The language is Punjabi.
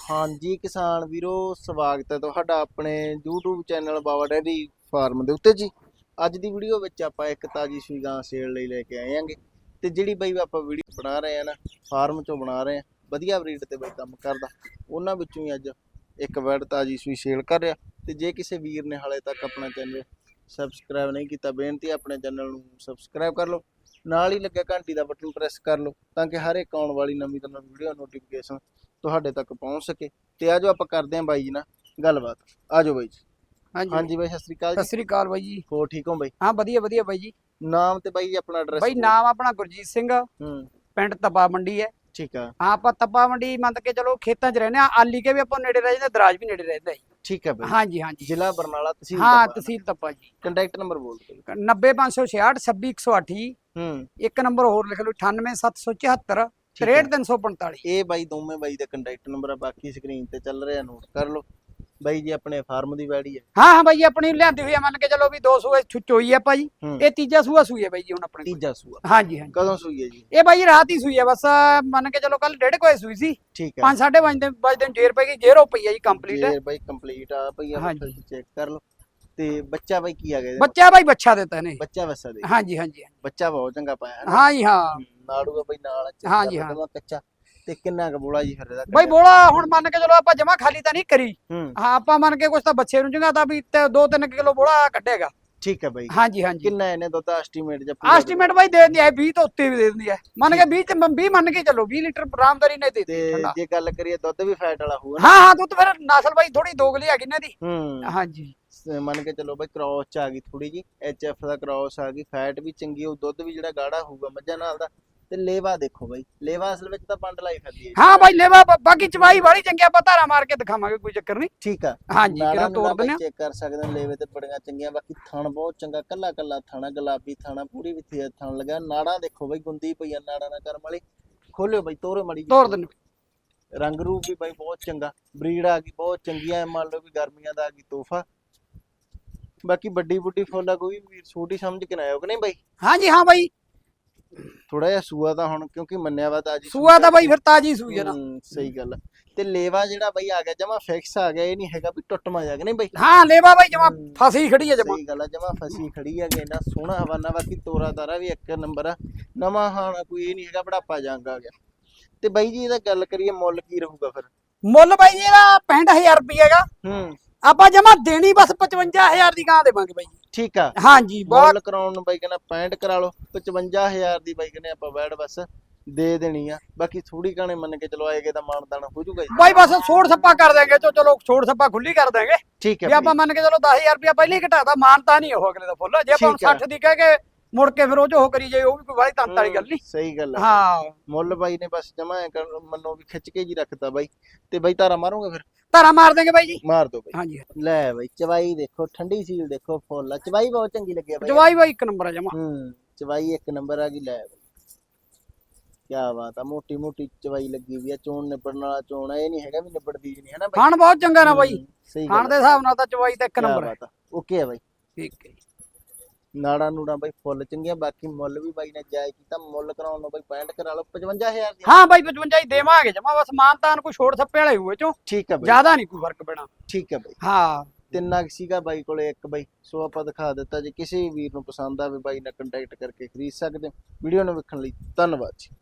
ਹਾਂਜੀ ਕਿਸਾਨ ਵੀਰੋ, ਸਵਾਗਤ ਹੈ ਤੁਹਾਡਾ ਆਪਣੇ YouTube channel Baba dairy farm ਦੇ ਉੱਤੇ ਜੀ। ਅੱਜ ਦੀ ਵੀਡੀਓ ਵਿੱਚ ਆਪਾਂ ਇੱਕ ਤਾਜੀ ਸੂਈ ਗਾਂ ਸੇਲ ਲਈ ਲੈ ਕੇ ਆਏ ਆਂਗੇ ਤੇ ਜਿਹੜੀ ਬਈ ਆਪਾਂ ਵੀਡੀਓ ਬਣਾ ਰਹੇ ਆ ਨਾ, ਫਾਰਮ ਚੋਂ ਬਣਾ ਰਹੇ ਆ ਵਧੀਆ ਬਰੀਡ ਤੇ ਬਈ ਕੰਮ ਕਰਦਾ। ਉਹਨਾਂ ਵਿੱਚੋਂ ਹੀ ਅੱਜ ਇੱਕ ਵੈਡ ਤਾਜੀ ਸੂਈ ਸੇਲ ਕਰ ਰਿਹਾ। ਤੇ ਜੇ ਕਿਸੇ ਵੀਰ ਨੇ ਹਾਲੇ ਤੱਕ ਆਪਣਾ ਚੈਨਲ ਸਬਸਕ੍ਰਾਈਬ ਨਹੀਂ ਕੀਤਾ, ਬੇਨਤੀ ਆਪਣੇ ਚੈਨਲ ਨੂੰ ਸਬਸਕ੍ਰਾਈਬ ਕਰ ਲਓ। ਨਾਲ ਹੀ ਲੱਗਿਆ ਘੰਟੀ ਦਾ ਬਟਨ ਪ੍ਰੈਸ ਕਰ ਲਓ, ਤਾਂ ਕਿ ਹਰ ਇੱਕ ਆਉਣ ਵਾਲੀ ਨਵੀਂ ਤੋਂ ਨਵੀਂ ਵੀਡੀਓ ਨੋਟੀਫਿਕੇਸ਼ਨ ਤੁਹਾਡੇ ਤੱਕ ਪਹੁੰਚ ਸਕੇ ਤੇ ਆਜੋ ਆਪਾਂ ਕਰਦੇ ਆਂ ਬਾਈ ਜੀ ਨਾਲ ਗੱਲਬਾਤ। ਆਜੋ ਬਾਈ ਜੀ। ਹਾਂਜੀ। ਹਾਂਜੀ ਬਾਈ ਸਤਿ ਸ੍ਰੀ ਅਕਾਲ ਸਤਿ ਜੀ ਸ੍ਰੀ ਅਕਾਲ ਬਾਈ ਜੀ। ਹੋਰ ਠੀਕ ਹੋ ਬਾਈ? ਹਾਂ ਵਧੀਆ ਵਧੀਆ ਬਾਈ ਜੀ। ਨਾਮ ਤੇ ਬਾਈ ਜੀ ਆਪਣਾ ਐਡਰੈਸ ਬਾਈ ਨਾਮ ਆਪਣਾ ਗੁਰਜੀਤ ਸਿੰਘ। ਹੂੰ। ਪਿੰਡ ਤਪਾ ਮੰਡੀ ਹੈ। ਠੀਕ ਆ। ਹਾਂ ਆਪਾਂ ਤਪਾ ਮੰਡੀ ਮੰਨ ਕੇ ਚਲੋ ਖੇਤਾਂ 'ਚ ਰਹਿੰਦੇ ਆ ਆਲੀ ਕੇ ਵੀ ਆਪਾਂ ਨੇੜੇ ਰਹਿ ਜਾਂਦੇ ਦਰਾਜ ਵੀ ਨੇੜੇ ਰਹਿੰਦਾ ਜੀ। ਠੀਕ ਹੈ ਬਾਈ। ਹਾਂਜੀ ਹਾਂਜੀ। ਜ਼ਿਲ੍ਹਾ ਬਰਨਾਲਾ ਤਹਿਸੀਲ ਹਾਂ ਤਹਿਸੀਲ ਤਪਾ ਜੀ। ਕੰਟੈਕਟ ਨੰਬਰ ਬੋਲ ਦਿਓ। 90566 26108 ਹੂੰ। ਇੱਕ ਨੰਬਰ ਹੋਰ ਲਿਖ ਲਓ 98774 ਠੀਕ ਹੈ 63345 ਇਹ ਬਾਈ ਦੋਵੇਂ ਬਾਈ ਦਾ ਕੰਟੈਕਟ ਨੰਬਰ ਆ ਬਾਕੀ ਸਕਰੀਨ ਤੇ ਚੱਲ ਰਿਹਾ ਨੋਟ ਕਰ ਲਓ। ਬਾਈ ਜੀ ਆਪਣੇ ਫਾਰਮ ਦੀ ਵੈੜੀ ਹੈ। ਹਾਂ ਹਾਂ ਬਾਈ ਆਪਣੀ ਲਿਆਂਦੀ ਹੋਈ ਆ ਮੰਨ ਕੇ ਚਲੋ ਵੀ ਦੋ ਸੂਏ ਛੁ- ਚੋਈ ਆ ਭਾਈ ਇਹ ਤੀਜਾ ਸੂਆ ਸੂਈ ਹੈ ਬਾਈ ਜੀ ਹੁਣ ਆਪਣੇ। ਤੀਜਾ ਸੂਆ। ਹਾਂਜੀ ਹਾਂਜੀ। ਕਦੋਂ ਸੂਈ ਹੈ ਜੀ? ਇਹ ਬਾਈ ਰਾਤ ਹੀ ਸੂਈ ਹੈ ਬਸ ਮੰਨ ਕੇ ਚਲੋ ਕੱਲ ਡੇਢ ਕੋਈ ਸੂਈ ਸੀ। ਠੀਕ ਹੈ। 5 5:30 ਦੇ ਵਜੇ ਦਿਨ ਜੇਰ ਪੈ ਗਈ ਜੇਰੋ ਪਈ ਹੈ ਜੀ ਕੰਪਲੀਟ ਇਹ ਬਾਈ ਕੰਪਲੀਟ ਆ ਭਈ ਆ ਹਾਂਜੀ। ਚੈੱਕ ਕਰ ਲਓ। ਤੇ ਬੱਚਾ ਬਾਈ ਕੀ ਆ ਗਿਆ? ਬੱਚਾ ਬਾਈ ਬੱਚਾ ਦਿੱਤਾ ਨੇ ਬੱਚਾ ਵਸਾ ਦੇ। ਹਾਂਜੀ ਹਾਂਜੀ ਬੱਚਾ ਬਹੁਤ ਚੰਗਾ ਪਾਇਆ ਹੈ ਨਾ? ਹਾਂ। ਜੀ ਹਾਂ। ਨਾੜੂ ਆ ਬਈ ਨਾਲ ਚੱਕਰ ਹਾਂਜੀ, ਹਾਂ। ਲੱਗਦਾ ਕੱਚਾ। ਤੇ ਕਿੰਨਾ ਕੁ ਬੋਲਾ ਜੀ ਫਿਰ ਇਹਦਾ ਬਾਈ ਕੱਚਾ? ਬੋਲਾ ਹੁਣ ਮੰਨ ਕੇ ਚਲੋ ਆਪਾਂ ਜਮਾ ਖਾਲੀ ਤਾਂ ਨਹੀਂ ਕਰੀ। ਹੂੰ। ਹਾਂ ਆਪਾਂ ਮੰਨ ਕੇ ਕੁਛ ਤਾਂ ਬੱਚੇ ਨੂੰ ਚੰਗਾਤਾ ਵੀ 2-3 ਕਿਲੋ ਬੋਲਾ ਕੱਢੇਗਾ। ਠੀਕ ਹੈ ਬਾਈ। ਹਾਂਜੀ ਹਾਂਜੀ। ਕਿੰਨਾ ਇਹਨੇ ਦੁੱਧ ਐਸਟੀਮੇਟ ਜਾਂ ਐਸਟੀਮੇਟ ਬਾਈ ਦੇ ਦਿੰਦੀ ਹੈ 20 ਤੋਂ ਉੱਤੇ ਵੀ ਦੇ ਦਿੰਦੀ ਹੈ। ਮੰਨ ਕੇ 20 ਤੇ 20 ਮੰਨ ਕੇ ਚਲੋ 20 ਲੀਟਰ ਆਰਾਮਦਾਰੀ ਨੇ ਦੇ ਤੇ ਦਿੱਤੀ ਠੰਡਾ। ਜੇ ਗੱਲ ਕਰੀਏ ਦੁੱਧ ਵੀ ਫੈਟ ਵਾਲਾ ਹੋਊਗਾ ਨਾ। ਹਾਂ ਹਾਂ ਦੁੱਧ ਫਿਰ ਨਸਲ ਬਾਈ ਥੋੜੀ ਦੋਗਲੀ ਹੈਗੀ ਇਹਨਾਂ ਦੀ। ਹੂੰ। ਹਾਂਜੀ। ਸ- ਮੰਨ ਕੇ ਚੱਲੋ ਬਾਈ ਕ੍ਰਾਸ ਚ ਆ ਗਈ ਥੋੜੀ ਜੀ ਦਾ ਕ੍ਰਾਸ ਆ ਗਈ ਫੈਟ ਵੀ ਚੰਗੀ ਉਹ ਦੁੱਧ ਵੀ ਜਿਹੜਾ ਗਾੜਾ ਹੋਊਗਾ ਮੱਝਾਂ ਨਾਲ ਦਾ ਤੇ ਲੇਵਾ ਦੇਖੋ ਬਾਈ। ਲੇਵਾ ਅਸਲ ਵਿੱਚ ਤਾਂ ਪੰਡ ਲਾਈ ਫਿਰਦੀ ਹੈ। ਹਾਂ ਬਾਈ ਲੈਵਾ ਬਾਕੀ ਚਵਾਈ ਵਾਲੀ ਚੰਗੀ ਆ, ਆਪਾਂ ਧਾਰਾ ਮਾਰ ਕੇ ਦਿਖਾਵਾਂਗੇ ਕੋਈ ਚੱਕਰ ਨਹੀਂ। ਠੀਕ ਆ। ਹਾਂਜੀ ਕਿਹੜਾ ਤੋੜ ਦਿੰਦੇ ਆ ਚੈੱਕ ਕਰ ਸਕਦੇ ਹੋ ਲੇਵੇ ਤੇ ਬੜੀਆਂ ਚੰਗੀਆਂ ਬਾਕੀ ਥਣ ਬਹੁਤ ਚੰਗਾ ਕੱਲਾ ਕੱਲਾ ਥਣ ਗੁਲਾਬੀ ਥਣਾ ਪੂਰੀ ਵਿੱਥੀ ਥਣ ਲਗਾ ਨਾੜਾਂ ਦੇਖੋ ਬਾਈ ਗੁੰਦੀ ਪਈ ਆ ਨਾੜਾਂ ਨਾ ਕਰਮ ਵਾਲੀ। ਖੋਲਿਓ ਬਾਈ ਤੋਰੇ ਮੜੀ ਤੋੜ ਦਿੰਦੇ ਰੰਗ ਰੂਪ ਵੀ ਬਾਈ ਬਹੁਤ ਚੰਗਾ। ਬਰੀਡ ਆ ਗਈ ਬਹੁਤ ਚੰਗੀ ਆ ਮੰਨ ਲਓ ਵੀ ਗਰਮੀਆਂ ਦਾ ਆ ਗਈ ਤੋਹਫਾ। ਬਾਕੀ ਵੱਡੀ ਬੁੱਢੀ ਫੁੱਲ ਕੋਈ ਵੀਰ ਛੋਟੀ ਸਮਝ ਕੇ ਨਾ ਆਇਓ ਕਿ ਨਹੀਂ ਬਾਈ? ਹਾਂਜੀ ਹਾਂ ਬਾਈ। ਥੋੜਾ ਜਿਹਾ ਸੂਆ ਤਾਂ ਹੁਣ ਕਿਉਂਕਿ ਮੰਨਿਆ ਵਾ ਤਾਂ ਅੱਜ ਸੂਆ ਤਾਂ ਬਾਈ ਫਿਰ ਤਾਜੀ ਸੂਈ ਨਾ। ਸਹੀ ਗੱਲ ਆ। ਤੇ ਲੇਵਾ ਜਿਹੜਾ ਬਾਈ ਆ ਗਿਆ ਜਮਾ ਫਿਕਸ ਆ ਗਿਆ ਇਹ ਨਹੀਂ ਹੈਗਾ ਵੀ ਟੁੱਟਮਾ ਜਾ ਕੇ ਨਹੀਂ ਬਾਈ। ਹਾਂ ਲੇਵਾ ਬਾਈ ਜਮਾ। ਫਸੀ ਖੜੀ ਹੈ ਜਮਾ। ਸਹੀ ਗੱਲ ਆ ਜਮਾ ਫਸੀ ਖੜੀ ਹੈਗੇ ਨਾ ਸੋਹਣਾ ਹਵਾਨਾ ਬਾਕੀ ਤੋਰਾ ਤਾਰਾ ਵੀ ਇੱਕ ਨੰਬਰ ਆ। ਨਵਾਂ ਹਾਣਾ ਕੋਈ ਇਹ ਨਹੀਂ ਹੈਗਾ ਬੜਾਪਾ ਜੰਗ ਆ ਗਿਆ। ਤੇ ਬਾਈ ਜੀ ਇਹਦਾ ਗੱਲ ਕਰੀਏ ਮੁੱਲ ਕੀ ਰਹੂਗਾ ਫਿਰ? ਮੁੱਲ ਬਾਈ ਜੀ ਇਹਦਾ 65000 ਰੁਪਏ ਹੈਗਾ। ਹੂੰ। ਆਪਾਂ ਜਮਾ ਦੇਣੀ ਬਸ 55000 ਦੀ ਗਾਂ ਦੇਵਾਂਗੇ ਬਾਈ ਜੀ। ਠੀਕ ਆ। ਹਾਂਜੀ ਬਹੁਤ ਮੁੱਲ ਕਰਾਉਣ ਨੂੰ ਬਾਈ ਕਹਿੰਦਾ 65 ਕਰਾ ਲਓ 55000 ਦੀ ਬਾਈ ਕਹਿੰਦੇ ਆਪਾਂ ਬੈਡ ਬਸ ਦੇ ਦੇਣੀ ਆ। ਬਾਕੀ ਥੋੜੀ ਕਾਣੇ ਮੰਨ ਕੇ ਚਲੋ ਆਏਗੇ ਤਾਂ ਮਾਨਦਾਨ ਹੋ ਜਾਊਗਾ ਜੀ। ਬਾਈ ਬਸ ਛੋੜ ਸੱਪਾ ਕਰ ਦਾਂਗੇ ਚੋ ਚਲੋ ਛੋੜ ਸੱਪਾ ਖੁੱਲੀ ਕਰ ਦਾਂਗੇ ਠੀਕ ਜੇ ਹੈ ਆਪਾਂ ਮੰਨ ਕੇ ਚਲੋ 10000 ਰੁਪਏ ਪਹਿਲੇ ਹੀ ਘਟਾਦਾ ਮਾਨਤਾ ਨਹੀਂ ਉਹ ਅਗਲੇ ਦਾ ਫੁੱਲ। ਜੇ ਆਪਾਂ ਠੀਕ ਆ। 60 ਦੀ ਕਹਿ ਕੇ ਮੁੜ ਕੇ ਫਿਰ ਉਹ ਜੋ ਕਰੀ ਜਾਏ ਉਹ ਵੀ ਕੋਈ ਵਾਲੀ ਤੰਤ ਵਾਲੀ ਗੱਲ ਨਹੀਂ ਸਹੀ ਗੱਲ ਆ। ਹਾਂ। ਮੁੱਲ ਬਾਈ ਨੇ ਬਸ ਜਮਾ ਮੰਨੋ ਵੀ ਖਿੱਚ ਕੇ ਜੀ ਰੱਖਤਾ ਬਾਈ। ਤੇ ਬਾਈ ਤਾਰਾ ਮਾਰੋਗੇ ਫਿਰ? ਧਾਰਾ ਮਾਰ ਦਾਂਗੇ ਬਾਈ ਜੀ। ਮਾਰ ਦੋ ਬਾਈ। ਹਾਂਜੀ। ਲੈ ਬਾਈ ਚਵਾਈ ਦੇਖੋ ਠੰਡੀ ਸੀਲ ਦੇਖੋ ਫੁੱਲ ਚਵਾਈ ਬਹੁਤ ਚੰਗੀ ਲੱਗੀ ਬਾਈ। ਜਵਾਈ ਬਾਈ ਇੱਕ ਨੰਬਰ ਆ ਜਮਾ। ਹੂੰ ਚਵਾਈ ਇੱਕ ਨੰਬਰ ਆ ਗਈ ਲੈ ਬਾਈ। ਕੀ ਬਾਤ ਆ ਮੋਟੀ ਮੋਟੀ ਚਵਾਈ ਲੱਗੀ ਵੀ ਆ। ਚੋਣ ਨਿਬੜਨ ਵਾਲਾ ਚੋਣ ਆ ਇਹ ਨਹੀਂ ਹੈਗਾ ਵੀ ਨਿਬੜਦੀ ਨਹੀਂ ਹੈ ਨਾ ਬਾਈ? ਖਾਣ ਬਹੁਤ ਚੰਗਾ ਨਾ ਬਾਈ। ਹੂੰ, ਖਾਣ ਦੇ ਹਿਸਾਬ ਨਾਲ ਤਾਂ ਜਵਾਈ ਤਾਂ ਇੱਕ ਕਿਆ ਨੰਬਰ ਹੈ ਆ। ਓਕੇ ਆ ਬਾਈ। ਠੀਕ ਹੈ। ਨਾੜਾ ਨੂੜਾ ਬਾਈ ਫੁੱਲ ਚੰਗੀਆਂ ਬਾਕੀ ਮੁੱਲ ਵੀ ਬਾਈ ਨੇ ਜਾਇਜ਼ ਕੀਤਾ ਮੁੱਲ ਕਰਾਉਣ ਨੂੰ ਬਾਈ 65 ਕਰਾ ਲਓ 55000 ਦੀ। ਹਾਂ ਬਾਈ 55 ਹੀ ਦੇਵਾਂਗੇ ਜਮਾ ਬਸ ਮਾਨਤਾਨ ਕੋਈ ਛੋੜ ਸੱਪੇ ਵਾਲੇ ਹੋਏ ਚੋਂ। ਠੀਕ ਆ ਬਾਈ। ਜ਼ਿਆਦਾ ਨਹੀਂ ਕੋਈ ਫ਼ਰਕ ਪੈਣਾ। ਠੀਕ ਆ ਬਾਈ। ਹਾਂ। ਤਿੰਨਾ ਸੀਗਾ ਬਾਈ ਕੋਲੇ ਇੱਕ ਬਾਈ ਸੋ ਆਪਾਂ ਦਿਖਾ ਦਿੱਤਾ ਜੇ ਕਿਸੇ ਵੀਰ ਨੂੰ ਪਸੰਦ ਆਵੇ ਬਾਈ ਨਾਲ ਕੰਟੈਕਟ ਕਰਕੇ ਖਰੀਦ ਸਕਦੇ ਹੋ। ਵੀਡੀਓ ਨੂੰ ਵੇਖਣ ਲਈ ਧੰਨਵਾਦ ਜੀ।